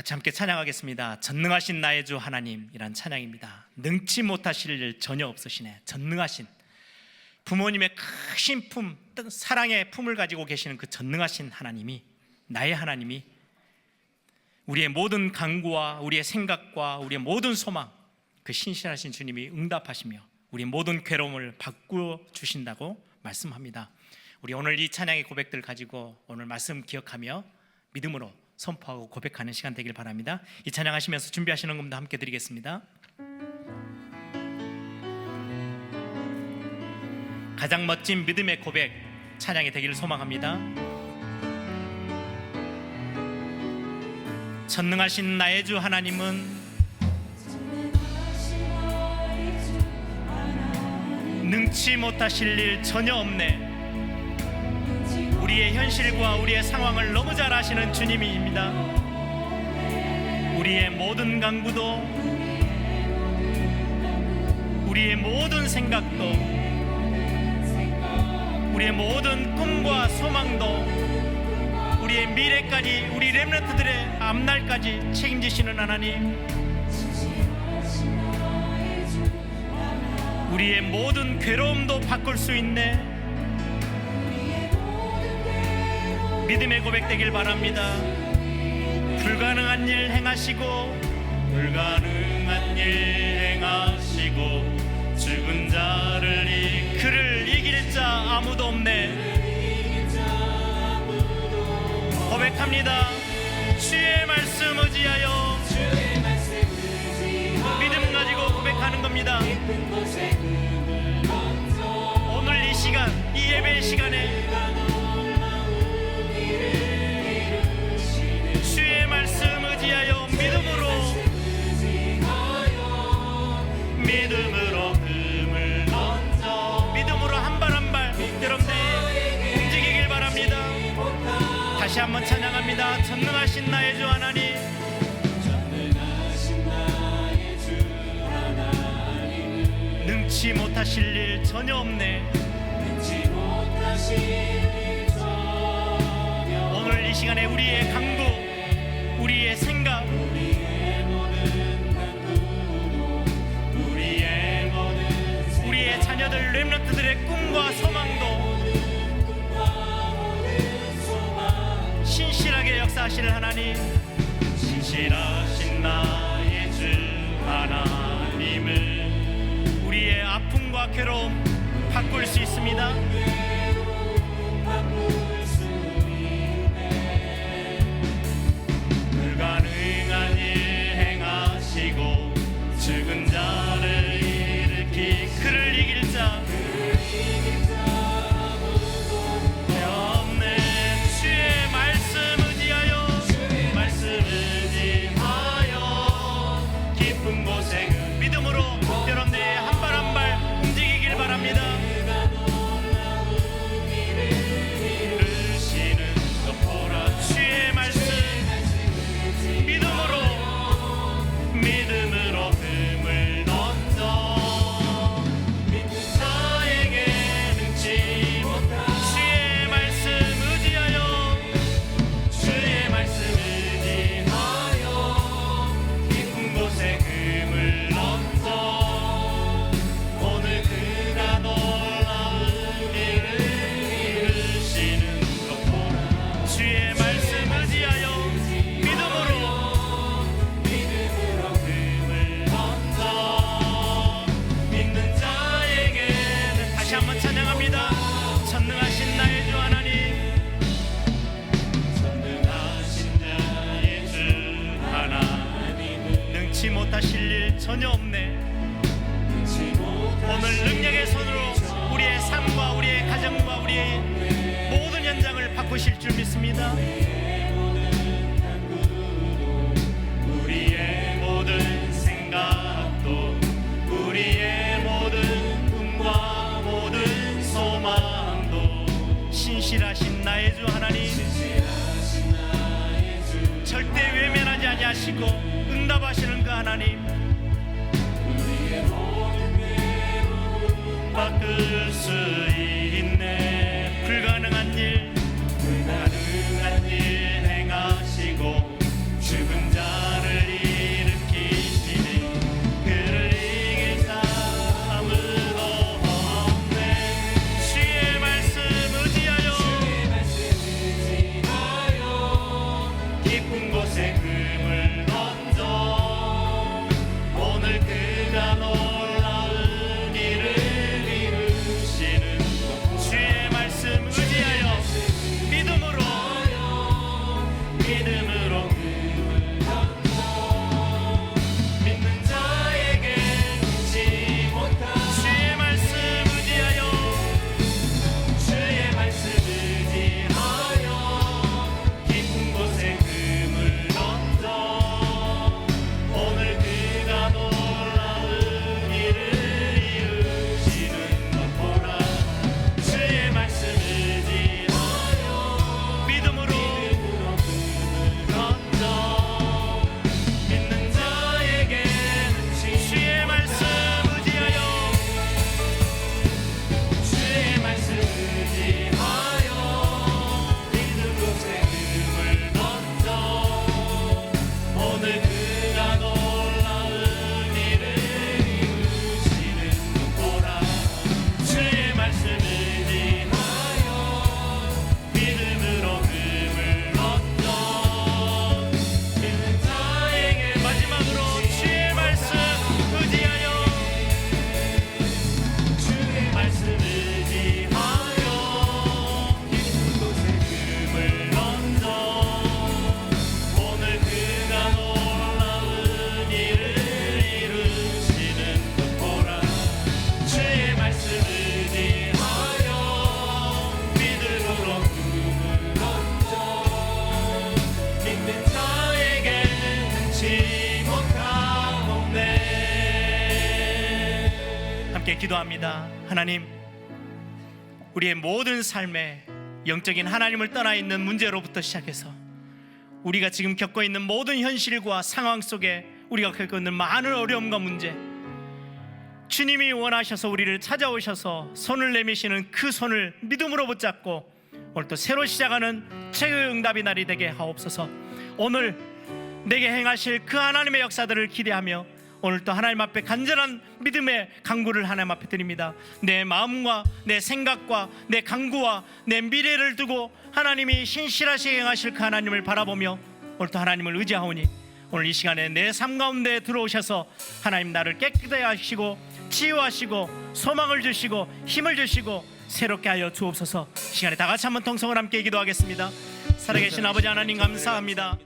같이 함께 찬양하겠습니다. 전능하신 나의 주 하나님이란 찬양입니다. 능치 못하실 일 전혀 없으시네. 전능하신 부모님의 크신 품, 사랑의 품을 가지고 계시는 그 전능하신 하나님이 나의 하나님이 우리의 모든 간구와 우리의 생각과 우리의 모든 소망 그 신실하신 주님이 응답하시며 우리 모든 괴로움을 바꾸어 주신다고 말씀합니다. 우리 오늘 이 찬양의 고백들 가지고 오늘 말씀 기억하며 믿음으로 선포하고 고백하는 시간 되길 바랍니다. 이 찬양하시면서 준비하시는 겁니다. 함께 드리겠습니다. 가장 멋진 믿음의 고백 찬양이 되기를 소망합니다. 전능하신 나의 주 하나님은 능치 못하실 일 전혀 없네. 우리의 현실과 우리의 상황을 너무 잘 아시는 주님입니다. 우리의 모든 강구도 우리의 모든 생각도 우리의 모든 꿈과 소망도 우리의 미래까지 우리 렘넌트들의 앞날까지 책임지시는 하나님 우리의 모든 괴로움도 바꿀 수 있네 믿음의 고백 되길 바랍니다. 불가능한 일 행하시고 불가능한 일 행하시고 죽은 자를 이 그를 이길 자 아무도 없네. 고백합니다. 주의 말씀 의지하여 믿음 가지고 고백하는 겁니다. 오늘 이 시간 이 예배 시간에 전능하신 나의 주 하나님. 능치 못하실 일 전혀 없네. 오늘 이 시간에 우리의 강구 신실하신 나의 주 하나님을 우리의 아픔과 괴로움 바꿀 수 있습니다 능치 못하실 일 전혀 없네. 오늘 능력의 손으로 우리의 삶과 우리의 가정과 우리의 모든 현장을 바꾸실 줄 믿습니다 아니하시고 응답하시는 그 하나님. 바꿀 수 있 곳에 금을 함께 기도합니다. 하나님 우리의 모든 삶에 영적인 하나님을 떠나 있는 문제로부터 시작해서 우리가 지금 겪고 있는 모든 현실과 상황 속에 우리가 겪고 있는 많은 어려움과 문제 주님이 원하셔서 우리를 찾아오셔서 손을 내미시는 그 손을 믿음으로 붙잡고 오늘 또 새로 시작하는 최후의 응답의 날이 되게 하옵소서. 오늘 내게 행하실 그 하나님의 역사들을 기대하며 오늘 또 하나님 앞에 간절한 믿음의 강구를 하나님 앞에 드립니다. 내 마음과 내 생각과 내 강구와 내 미래를 두고 하나님이 신실하시게 행하실 그 하나님을 바라보며 오늘 또 하나님을 의지하오니 오늘 이 시간에 내 삶 가운데 들어오셔서 하나님 나를 깨끗하게 하시고 치유하시고 소망을 주시고 힘을 주시고 새롭게 하여 주옵소서. 시간에 다 같이 한번 통성을 함께 기도하겠습니다. 살아계신 아버지 하나님 감사합니다